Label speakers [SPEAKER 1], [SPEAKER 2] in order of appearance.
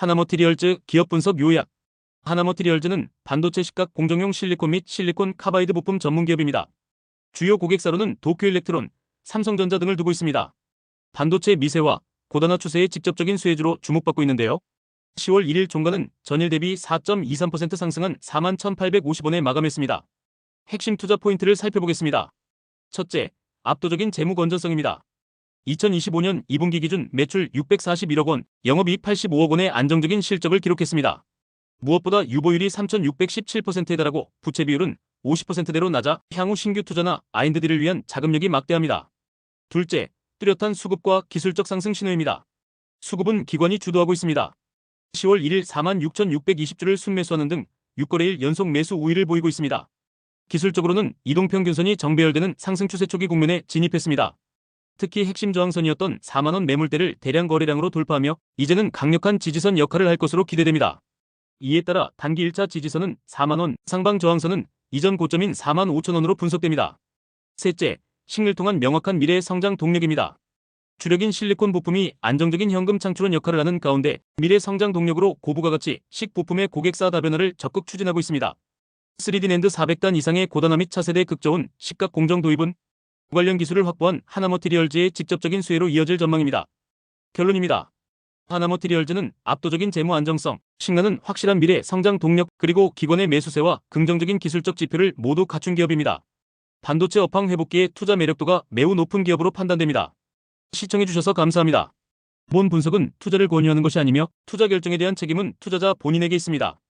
[SPEAKER 1] 하나머티리얼즈 기업 분석 요약 하나머티리얼즈는 반도체 식각 공정용 실리콘 및 실리콘 카바이드 부품 전문 기업입니다. 주요 고객사로는 도쿄일렉트론, 삼성전자 등을 두고 있습니다. 반도체 미세화, 고단화 추세의 직접적인 수혜주로 주목받고 있는데요. 10월 1일 종가는 전일 대비 4.23% 상승한 41,850원에 마감했습니다. 핵심 투자 포인트를 살펴보겠습니다. 첫째, 압도적인 재무 건전성입니다. 2025년 2분기 기준 매출 641억 원, 영업이익 85억 원의 안정적인 실적을 기록했습니다. 무엇보다 유보율이 3,617%에 달하고 부채 비율은 50%대로 낮아 향후 신규 투자나 R&D를 위한 자금력이 막대합니다. 둘째, 뚜렷한 수급과 기술적 상승 신호입니다. 수급은 기관이 주도하고 있습니다. 10월 1일 46,620주를 순매수하는 등 6거래일 연속 매수 우위를 보이고 있습니다. 기술적으로는 이동평균선이 정배열되는 상승 추세 초기 국면에 진입했습니다. 특히 핵심 저항선이었던 4만원 매물대를 대량 거래량으로 돌파하며 이제는 강력한 지지선 역할을 할 것으로 기대됩니다. 이에 따라 단기 1차 지지선은 4만원, 상방 저항선은 이전 고점인 4만 5천원으로 분석됩니다. 셋째, 식을 통한 명확한 미래의 성장 동력입니다. 주력인 실리콘 부품이 안정적인 현금 창출원 역할을 하는 가운데 미래 성장 동력으로 고부가 가치 식 부품의 고객사 다변화를 적극 추진하고 있습니다. 3D 낸드 400단 이상의 고단화 및 차세대 극저온 식각 공정 도입은 관련 기술을 확보한 하나머티리얼즈의 직접적인 수혜로 이어질 전망입니다. 결론입니다. 하나머티리얼즈는 압도적인 재무 안정성, 신나는 확실한 미래 성장 동력, 그리고 기관의 매수세와 긍정적인 기술적 지표를 모두 갖춘 기업입니다. 반도체 업황 회복기의 투자 매력도가 매우 높은 기업으로 판단됩니다. 시청해주셔서 감사합니다. 본 분석은 투자를 권유하는 것이 아니며 투자 결정에 대한 책임은 투자자 본인에게 있습니다.